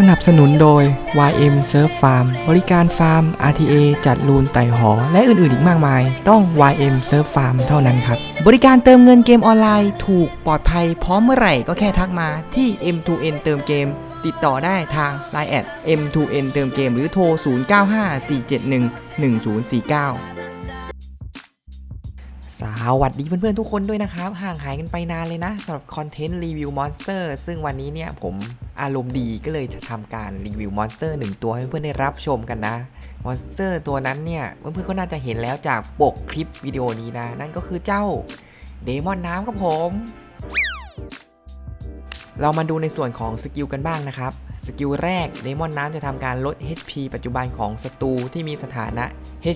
สนับสนุนโดย YM Surf Farm บริการฟาร์ม RTA จัดรูนไต่หอ และอื่นๆ อีกมากมาย ต้อง YM Surf Farm เท่านั้นครับ บริการเติมเงินเกมออนไลน์ถูกปลอดภัยพร้อมเมื่อไหร่ก็แค่ทักมาที่ M2N เติมเกม ติดต่อได้ทาง Line แอด M2N เติมเกมหรือโทร 0954711049 สวัสดีเพื่อนๆทุกคนด้วยนะครับ ห่างหายกันไปนานเลยนะสำหรับคอนเทนต์รีวิวมอนสเตอร์ซึ่งวันนี้เนี่ยผมอารมณ์ดีก็เลยจะทำการรีวิวมอนสเตอร์หนึ่งตัวให้เพื่อนๆได้รับชมกันนะมอนสเตอร์ตัวนั้นเนี่ยเพื่อนๆก็น่าจะเห็นแล้วจากปกคลิปวิดีโอนี้นะ นั่นก็คือเจ้าเดมอนน้ำครับผม เรามาดูในส่วนของสกิลกันบ้างนะครับ สกิลแรกเดมอนน้ำจะทำการลด HP ปัจจุบันของศัตรูที่มีสถานะ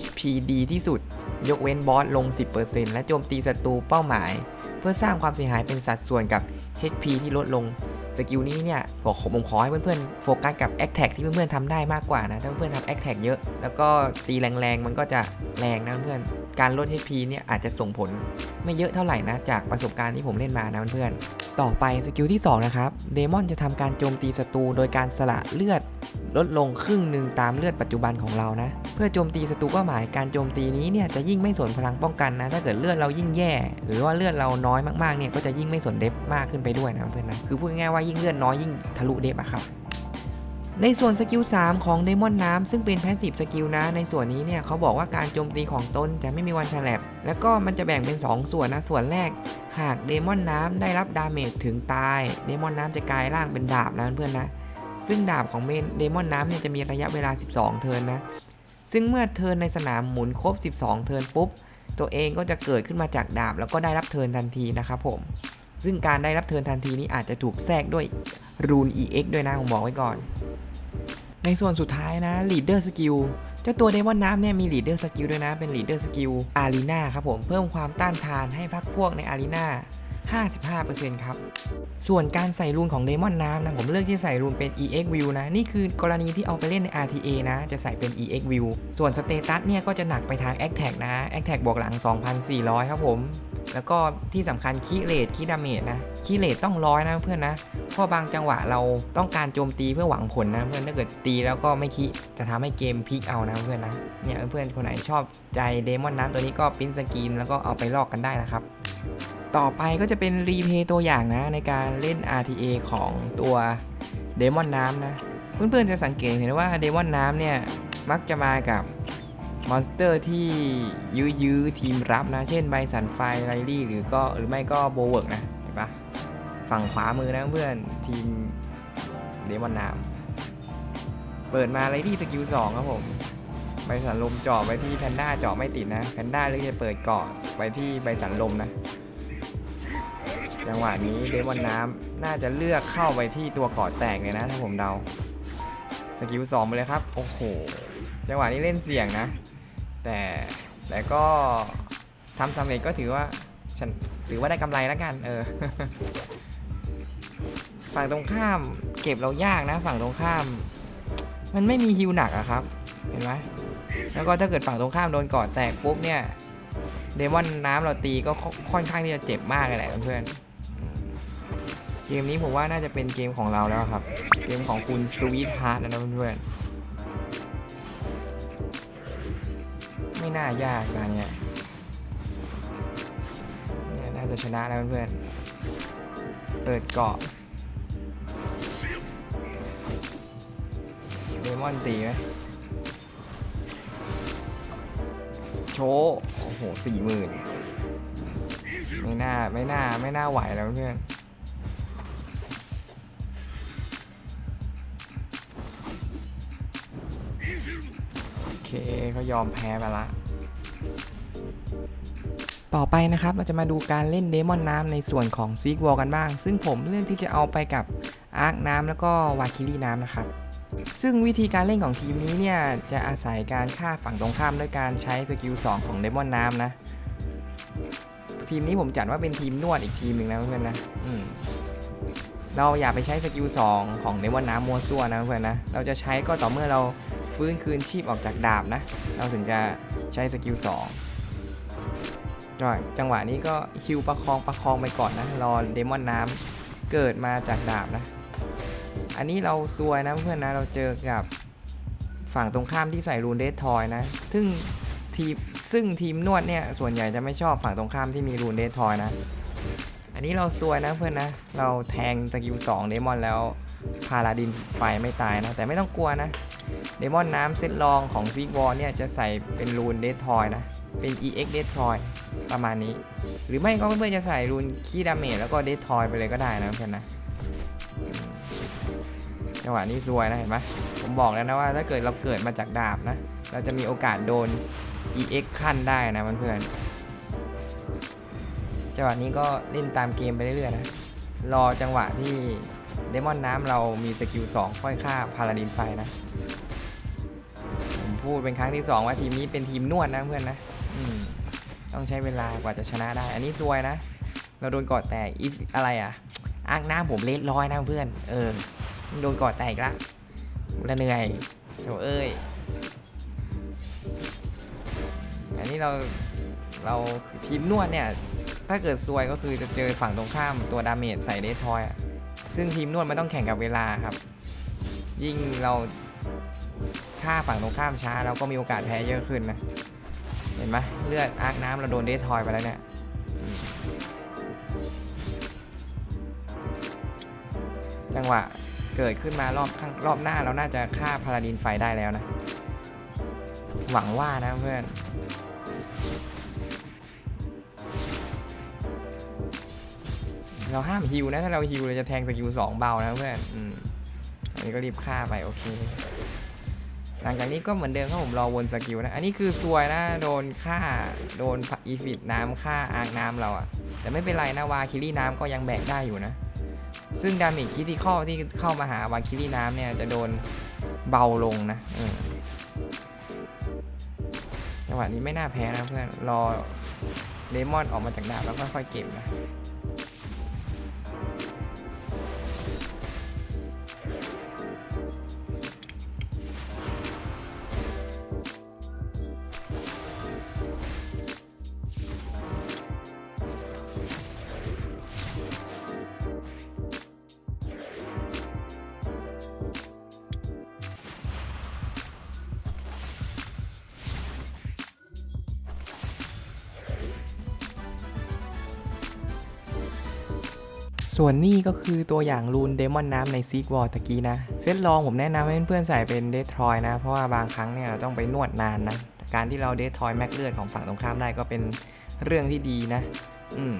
HP ดีที่สุด ยกเว้นบอสลง 10%และโจมตีศัตรูเป้าหมาย เพื่อสร้างความเสียหายเป็นสัดส่วนกับ HP ที่ลดลง กิลนี้เนี่ยบอกผมขอให้เพื่อนๆโฟกัสกับแอคแท็กที่เพื่อนๆทำได้มากกว่านะ ถ้าเพื่อนๆทำแอคแท็กเยอะ แล้วก็ตีแรงๆ มันก็จะแรงนะเพื่อนๆการลด HP เนี่ยอาจจะส่งผลไม่เยอะเท่าไหร่นะ จากประสบการณ์ที่ผมเล่นมานะเพื่อนๆต่อไปสกิลที่ 2 นะครับ เดมอนจะทำการโจมตีศัตรูโดยการสละเลือด ลดลงครึ่งหนึ่งตามเลือดปัจจุบันของเรานะ เพื่อโจมตีศัตรูเป้าหมายการโจมตีนี้เนี่ยจะยิ่งไม่สนพลังป้องกันนะ ถ้าเกิดเลือดเรายิ่งแย่ หรือว่าเลือดเราน้อยมากๆเนี่ยก็จะยิ่งไม่สนเดฟมากขึ้นไปด้วยนะเพื่อนนะคือพูดง่ายๆว่ายิ่งเลือดน้อยยิ่งทะลุเดฟอะครับในส่วนสกิล 3 ของเดมอนน้ำซึ่งเป็นแพสซีฟสกิลนะ ในส่วนนี้เนี่ยเขาบอกว่าการโจมตีของตนจะไม่มีวันฉลับ แล้วก็มันจะแบ่งเป็น 2 ส่วนนะ ส่วนแรก หากเดมอนน้ำได้รับดาเมจถึงตาย เดมอนน้ำจะกลายร่างเป็นดาบนะเพื่อนนะ ซึ่งดาบของเมนเดมอนน้ำเนี่ยจะมีระยะเวลา 12 เทิร์นนะ ซึ่งเมื่อเทิร์นในสนามหมุนครบ 12 เทิร์นปุ๊บ ตัวเองก็จะเกิดขึ้นมาจากดาบ แล้วก็ได้รับเทิร์นทันทีนะครับผม ซึ่งการได้รับเทิร์นทันทีนี้อาจจะถูกแทรกด้วยรูน EX ด้วยนะผมบอกไว้ก่อน ในส่วนสุดท้ายนะ Leader Skill เจ้าตัวเดมอนน้ำเนี่ยมี Leader Skill ด้วยนะ เป็น Leader Skill Arena ครับผม เพิ่มความต้านทานให้พักพวกใน Arena 55%ครับ ส่วนการใส่รูนของเดมอนน้ำนะ ผมเลือกที่ใส่รูนเป็น EX View นะ นี่คือกรณีที่เอาไปเล่นใน RTA นะ จะใส่เป็น EX View ส่วนสเตตัสเนี่ยก็จะหนักไปทาง a c t a g นะ a c t a g บวกหลัง 2,400 ครับผม แล้วก็ที่สำคัญคีเลตคีดาเมจนะคีเลตต้องร้อยนะเพื่อนนะ เพราะบางจังหวะเราต้องการโจมตีเพื่อหวังผลนะ เพื่อนถ้าเกิดตีแล้วก็ไม่คิจะทำให้เกมพลิกเอานะเพื่อนนะเนี่ยเพื่อนคนไหนชอบใจเดมอนน้ำตัวนี้ก็ปริ้นสกรีนแล้วก็เอาไปลอกกันได้นะครับ ต่อไปก็จะเป็นรีเพย์ตัวอย่างนะในการเล่น RTA ของตัวเดมอนน้ำนะ เพื่อนๆจะสังเกตเห็นว่าเดมอนน้ำเนี่ย มักจะมากับมอนสเตอร์ที่ยื้อๆทีมรับนะ เช่นไบสันไฟไลลี่หรือก็หรือไม่ก็โบเวิร์กนะ เห็นปะฝั่งขวามือนะเพื่อนทีมเดมอนน้ำเปิดมาไลลี่สกิล2ครับผม บสันลมเจาะไปที่แพนด้าเจาะไม่ติดนะแพนด้าเลยจะเปิดเกาะไปที่ใบสันลมนะ จังหวะนี้เดมอนน้ำน่าจะเลือกเข้าไปที่ตัวเกาะแตกเลยนะ ถ้าผมเดาสกิลสองไปเลยครับ โอ้โห จังหวะนี้เล่นเสี่ยงนะ แต่แต่ก็ทำสำเร็จก็ถือว่าฉันถือว่าได้กำไรแล้วกัน เออ ฝั่งตรงข้ามเก็บเรายากนะ ฝั่งตรงข้าม มันไม่มีฮิวหนักอะครับ เห็นไหม แล้วก็ถ้าเกิดฝั่งตรงข้ามโดนเกาะแตกปุ๊บเนี่ยเดมอนน้ำเราตีก็ค่อนข้างที่จะเจ็บมากเลยแหละเพื่อนเกมนี้ผมว่าน่าจะเป็นเกมของเราแล้วครับ เกมของคุณสวีทฮาร์ดนะเพื่อนไม่น่ายากการเนี่ยเนี่ยน่าจะชนะแล้วเพื่อนเปิดเกาะเดมอนตีไหม โชว์โอ้โหสี่หมื่นไม่น่าไม่น่าไม่น่าไหวแล้วเพื่อนโอเคเขายอมแพ้ไปละ ต่อไปนะครับเราจะมาดูการเล่นเดมอนน้ำในส่วนของซีกวอลกันบ้าง ซึ่งผมเลือกที่จะเอาไปกับอาร์คน้ำแล้วก็วาคิลี่น้ำนะครับ ซึ่งวิธีการเล่นของทีมนี้เนี่ย จะอาศัยการฆ่าฝั่งตรงข้ามด้วยการใช้สกิล 2 ของเดมอนน้ำนะ ทีมนี้ผมจัดว่าเป็นทีมนวดอีกทีมหนึ่งนะเพื่อนนะเราอย่าไปใช้สกิล 2 ของเดมอนน้ำมัวซั่วนะเพื่อนนะ เราจะใช้ก็ต่อเมื่อเราฟื้นคืนชีพออกจากดาบนะ เราถึงจะใช้สกิล2จังจังหวะนี้ก็ฮิวประคองประคองไปก่อนนะ รอเดมอนน้ำเกิดมาจากดาบนะ อันนี้เราซวยนะเพื่อนนะเราเจอกับฝั่งตรงข้ามที่ใส่รูนเดททอยนะ ซึ่งทีมซึ่งทีมนวดเนี่ยส่วนใหญ่จะไม่ชอบฝั่งตรงข้ามที่มีรูนเดททอยนะ อันนี้เราซวยนะเพื่อนนะ เราแทงสกิล2เดมอนแล้วพาลาดินไฟไม่ตายนะ แต่ไม่ต้องกลัวนะ เดมอนน้ำเซตรองของซีกวอลเนี่ยจะใส่เป็นรูนเดททอยนะ เป็น EX เดททอยประมาณนี้ หรือไม่ก็เพื่อนๆจะใส่รูนคีดาเมจแล้วก็เดททอยไปเลยก็ได้นะเพื่อนนะ จังหวะนี้ซวยนะเห็นไหมผมบอกแล้วนะว่าถ้าเกิดเราเกิดมาจากดาบนะ เราจะมีโอกาสโดน EX ขั้นได้นะเพื่อนๆจังหวะนี้ก็เล่นตามเกมไปเรื่อยๆนะรอจังหวะที่เดมอนน้ำเรามีสกิล2ค่อยฆ่าพาลาดินไฟนะผมพูดเป็นครั้งที่ 2 ว่าทีมนี้เป็นทีมนวดนะเพื่อนนะต้องใช้เวลากว่าจะชนะได้ อันนี้ซวยนะ เราโดนกอดแตกอีฟอะไรอะอ้างหน้าผมเละร้อยนะเพื่อน เออ โดนกอดแตกละกูละเหนื่อยโถเอ้ย อันนี้เรา เราทีมนวดเนี่ย ถ้าเกิดซวยก็คือจะเจอฝั่งตรงข้ามตัวดาเมจใส่เดททอยอะซึ่งทีมนวดมันต้องแข่งกับเวลาครับ ยิ่งเราฆ่าฝั่งตรงข้ามช้าเราก็มีโอกาสแพ้เยอะขึ้นนะ เห็นไหมเลือดอาร์คน้ำเราโดนเดททอยไปแล้วเนี่ยจังหวะ เกิดขึ้นมารอบข้างรอบหน้าเราน่าจะฆ่าพาราดินไฟได้แล้วนะ หวังว่านะเพื่อนเราห้ามฮิวนะ ถ้าเราฮิวเราจะแทงสกิลสองเบานะเพื่อนอืมอันนี้ก็รีบฆ่าไป โอเค หลังจากนี้ก็เหมือนเดิมครับผมรอวนสกิลนะ อันนี้คือซวยนะ โดนฆ่า โดนอีฟิตน้ำฆ่าอางน้ำเราอะแต่ไม่เป็นไรนะ วาคิรี่น้ำก็ยังแบกได้อยู่นะ ซึ่งดาเมจคิติคอลที่เข้ามาหาวาคิรีน้ำเนี่ย จะโดนเบาลงนะจังหวะนี้ไม่น่าแพ้นะเพื่อน รอเลมอนออกมาจากดาบแล้วค่อยๆเก็บนะ ส่วนนี่ก็คือตัวอย่างรูนเดมอนน้ำในซีกวอลตะกี้นะ เซตลองผมแนะนำให้เพื่อนๆใส่เป็นเดทรอยนะ เพราะว่าบางครั้งเนี่ยเราต้องไปนวดนานนะ การที่เราเดทรอยแม็กเลือดของฝั่งตรงข้ามได้ก็เป็นเรื่องที่ดีนะ อืม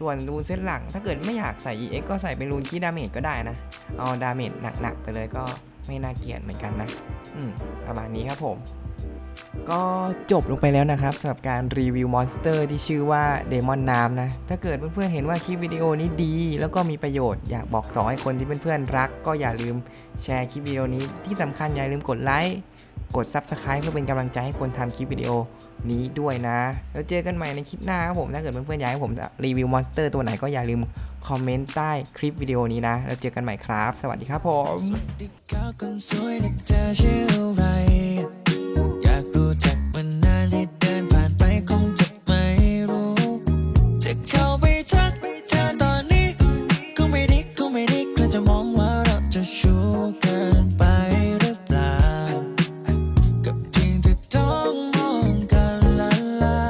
ส่วนรูนเซตหลักถ้าเกิดไม่อยากใส่ EX ก็ใส่เป็นรูนคีดาเมจก็ได้นะ เอาดาเมจหนักๆไปเลยก็ ไม่น่าเกลียดเหมือนกันนะ อืม ประมาณนี้ครับผม ก็จบลงไปแล้วนะครับสำหรับการรีวิวมอนสเตอร์ที่ชื่อว่าเดมอนน้ำนะ ถ้าเกิดเพื่อนๆเห็นว่าคลิปวิดีโอนี้ดี แล้วก็มีประโยชน์อยากบอกต่อให้คนที่เพื่อนๆรัก ก็อย่าลืมแชร์คลิปวิดีโอนี้ที่สำคัญอย่าลืมกดไลค์กด Subscribe เพื่อเป็นกำลังใจให้คนทำคลิปวิดีโอนี้ด้วยนะ แล้วเจอกันใหม่ในคลิปหน้าครับผม ถ้าเกิดเพื่อนๆอยากให้ผมรีวิวมอนสเตอร์ตัวไหนก็อย่าลืม คอมเมนต์ใต้คลิปวิดีโอนี้นะ แล้วเจอกันใหม่ครับ สวัสดีครับผม